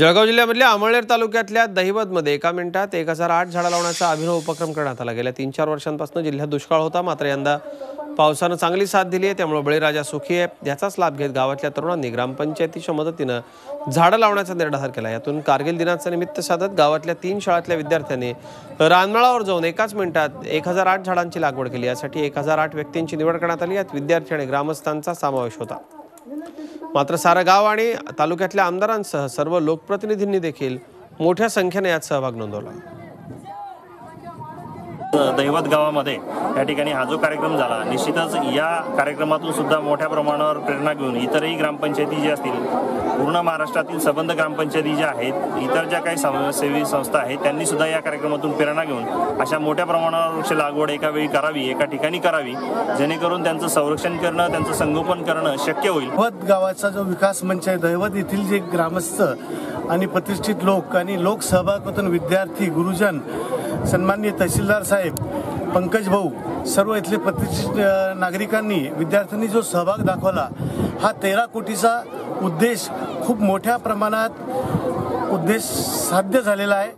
जळगाव जिल्ह्यामधल्या अमळनेर तालुक्यातल्या दहिवदमध्ये एका मिनिटात एक हजार आठ झाडं लावण्याचा अभिनव उपक्रम करण्यात आला. गेल्या तीन चार वर्षांपासून जिल्ह्यात दुष्काळ होता मात्र यंदा पावसानं चांगली साथ दिली आहे. त्यामुळे बळीराजा सुखी आहे. याचाच लाभ घेत गावातल्या तरुणांनी ग्रामपंचायतीच्या मदतीनं झाडं लावण्याचा निर्धार केला. यातून कारगिल दिनाचं निमित्त साधत गावातल्या तीन शाळातल्या विद्यार्थ्यांनी रानमळावर जाऊन एकाच मिनिटात एक हजार आठ झाडांची लागवड केली. यासाठी एक हजार आठ व्यक्तींची निवड करण्यात आली. यात विद्यार्थी आणि ग्रामस्थांचा समावेश होता. मात्र सारं गाव आणि तालुक्यातल्या आमदारांसह सर्व लोकप्रतिनिधींनी देखील मोठ्या संख्येने यात सहभाग नोंदवला. दैवत गावामध्ये या ठिकाणी हा जो कार्यक्रम झाला निश्चितच या कार्यक्रमातून सुद्धा मोठ्या प्रमाणावर प्रेरणा घेऊन इतरही ग्रामपंचायती ज्या असतील पूर्ण महाराष्ट्रातील सबंध ग्रामपंचायती ज्या आहेत इतर ज्या काही समाजसेवी संस्था आहेत त्यांनी सुद्धा या कार्यक्रमातून प्रेरणा घेऊन अशा मोठ्या प्रमाणावर वृक्ष लागवड एका वेळी करावी एका ठिकाणी करावी जेणेकरून त्यांचं संरक्षण करणं त्यांचं संगोपन करणं शक्य होईल. दैवत गावाचा जो विकास मंच आहे दैवत येथील जे ग्रामस्थ आणि प्रतिष्ठित लोक आणि लोकसहभागातून विद्यार्थी गुरुजन सन्माननीय तहसीलदार साहेब पंकज भाऊ सर्व इथले प्रतिष्ठित नागरिकांनी विद्यार्थ्यांनी जो सहभाग दाखवला हा तेरा कोटीचा उद्देश खूप मोठ्या प्रमाणात उद्देश साध्य झालेला आहे.